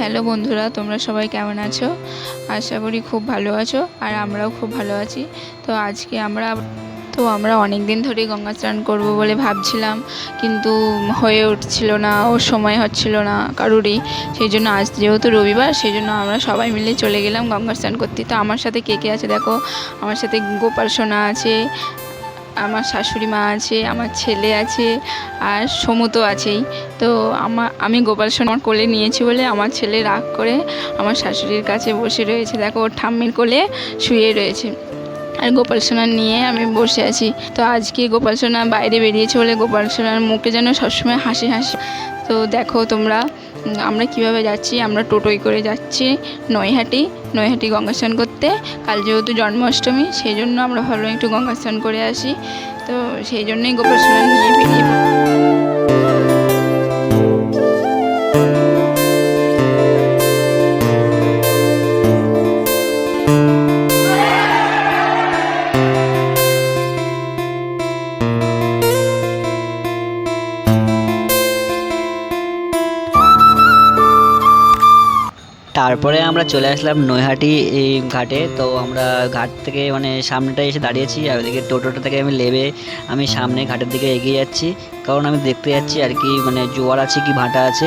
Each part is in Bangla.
হ্যালো বন্ধুরা, তোমরা সবাই কেমন আছো? আশা করি খুব ভালো আছো আর আমরাও খুব ভালো আছি। তো আজকে আমরা, তো আমরা অনেক দিন ধরেই গঙ্গা স্নান করব বলে ভাবছিলাম, কিন্তু হয়ে উঠছিল না ও সময় হচ্ছিল না কারুরই। সেই জন্য আজ যেহেতু রবিবার, সেই জন্য আমরা সবাই মিলে চলে গেলাম গঙ্গা স্নান করতে। তো আমার সাথে কে কে আছে দেখো? আমার সাথে গোপাল সোনা আছে আমার শাশুড়ি মা আছে, আমার ছেলে আছে, আর সমু তো আছেই। তো আমার আমি গোপাল সোনার কোলে নিয়েছি বলে আমার ছেলে রাগ করে আমার শাশুড়ির কাছে বসে রয়েছে। দেখো, ওর ঠাম্মির কোলে শুয়ে রয়েছে। আর গোপাল সোনা নিয়ে আমি বসে আছি। তো আজকে গোপাল সোনা বাইরে বেরিয়েছে বলে গোপাল সোনার মুখে যেন সবসময় হাসি হাসি। তো দেখো তোমরা আমরা কীভাবে যাচ্ছি? আমরা টোটোই করে যাচ্ছি নৈহাটি নৈহাটি গঙ্গা স্নান করতে। কাল যেহেতু জন্মাষ্টমী, সেই জন্য আমরা ভালো একটু গঙ্গা স্নান করে আসি। তো সেই জন্যই গোপাল স্নান নিয়ে বেরিয়ে তারপরে আমরা চলে আসলাম নৈহাটি ঘাটে। তো আমরা ঘাট থেকে মানে সামনেটায় এসে দাঁড়িয়েছি আর ওদিকে টোটোটা থেকে আমি লেবে আমি সামনে ঘাটের দিকে এগিয়ে যাচ্ছি। কারণ আমি দেখতে যাচ্ছি আর কি মানে জোয়ার আছে কি ভাটা আছে।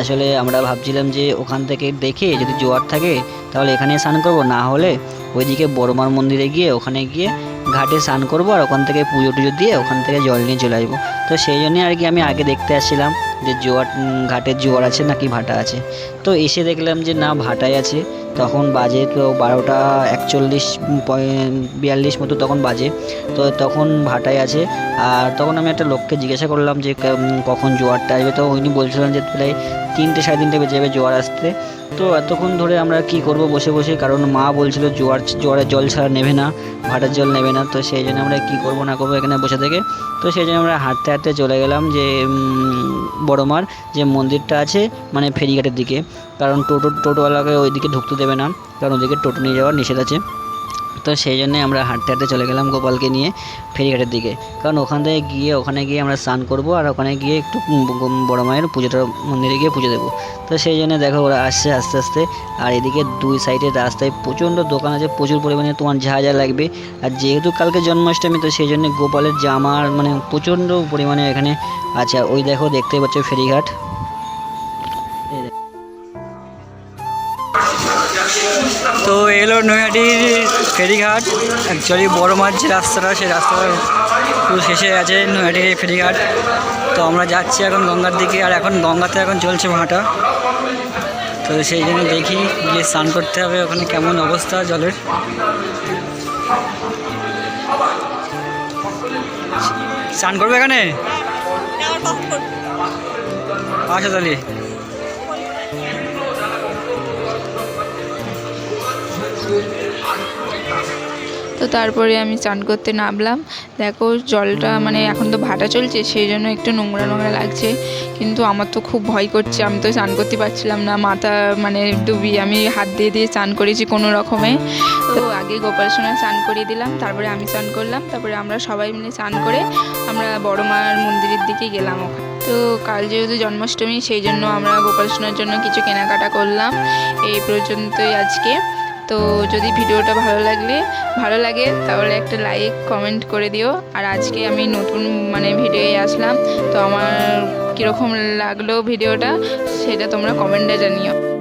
আসলে আমরা ভাবছিলাম যে ওখান থেকে দেখে যদি জোয়ার থাকে তাহলে এখানে স্নান করব, না হলে ওইদিকে বড়মার মন্দিরে গিয়ে ওখানে গিয়ে ঘাটে স্নান করব আর ওখান থেকে পুজো টুজো দিয়ে ওখান থেকে জল নিয়ে চলে আসব। তো সেই জন্যই আর কি আমি আগে দেখতে আসছিলাম। যে জোয়ার ঘাটের জোয়ার আছে নাকি ভাটা আছে। তো এসে দেখলাম যে না, ভাটাই আছে। তখন বাজে তো বারোটা একচল্লিশ বিয়াল্লিশ মতো তখন বাজে। তো তখন ভাটাই আছে। আর তখন আমি একটা লোককে জিজ্ঞাসা করলাম যে কখন জোয়ারটা আসবে? তো উনি বলছিলেন যে প্রায় তিনটে সাড়ে তিনটে বেজে যাবে জোয়ার আসতে। তো এতক্ষণ ধরে আমরা কি করব বসে বসে? কারণ মা বলছিল জোয়ার, জোয়ারের জল ছাড়া নেবে না, ভাটার জল নেবে না। তো সেই জন্য আমরা কি করব না করব এখানে বসে থেকে। তো সেই জন্য আমরা হাঁটতে হাঁটতে চলে গেলাম যে বড়মার যে মন্দিরটা আছে মানে ফেরিঘাটের দিকে। কারণ টোটো, টোটোওয়ালাকে ওইদিকে ঢুকতে দেবে না। কারণ ওদিকে টোটো নিয়ে যাওয়ার নিষেধ আছে। তো সেই জন্যে আমরা হাঁটতে হাঁটতে চলে গেলাম গোপালকে নিয়ে ফেরিঘাটের দিকে। কারণ ওখান থেকে গিয়ে, ওখানে গিয়ে আমরা স্নান করব আর ওখানে গিয়ে একটু বড় মায়ের পুজোটা, মন্দিরে গিয়ে পুজো দেবো। তো সেই জন্য দেখো ওরা আসছে আস্তে আস্তে। আর এদিকে দুই সাইডে রাস্তায় প্রচণ্ড দোকান আছে, প্রচুর পরিমাণে তোমার যা যা লাগবে। আর যেহেতু কালকে জন্মাষ্টমী, তো সেই জন্য গোপালের জামার মানে প্রচণ্ড পরিমাণে এখানে আর ওই দেখো দেখতে পাচ্ছ ফেরিঘাট। তো এলো নৈহাটির ফেরিঘাট। অ্যাকচুয়ালি বড় মাছ যে রাস্তাটা সেই রাস্তাটা পুরো শেষে আছে নৈহাটির এই ফেরিঘাট। তো আমরা যাচ্ছি এখন গঙ্গার দিকে আর এখন গঙ্গাতে এখন চলছে ভাঁটা। তো সেই জন্য দেখি গিয়ে স্নান করতে হবে ওখানে কেমন অবস্থা জলের। স্নান করবে এখানে? আচ্ছা তাহলে। তো তারপরে আমি স্নান করতে নামলাম। দেখো জলটা মানে এখন তো ভাটা চলছে, সেই জন্য একটু নোংরা নোংরা লাগছে। কিন্তু আমার তো খুব ভয় করছে, আমি তো স্নান করতে পারছিলাম না। মাথা মানে ডুবিয়ে আমি হাত দিয়ে দিয়ে স্নান করেছি কোনো রকমে। তো আগে গোপাল সোনা স্নান করিয়ে দিলাম, তারপরে আমি স্নান করলাম। তারপরে আমরা সবাই মিলে স্নান করে আমরা বড় মার মন্দিরের দিকে গেলাম ওখানে। তো কাল যেহেতু জন্মাষ্টমী, সেই জন্য আমরা গোপাল সোনার জন্য কিছু কেনাকাটা করলাম। এই পর্যন্তই আজকে। তো যদি ভিডিওটা ভালো লাগলে, ভালো লাগে, তাহলে একটা লাইক কমেন্ট করে দিও। আর আজকে আমি নতুন মানে ভিডিওয়ে আসলাম, তো আমার কীরকম লাগল ভিডিওটা, সেটা তোমরা কমেন্টে জানিও।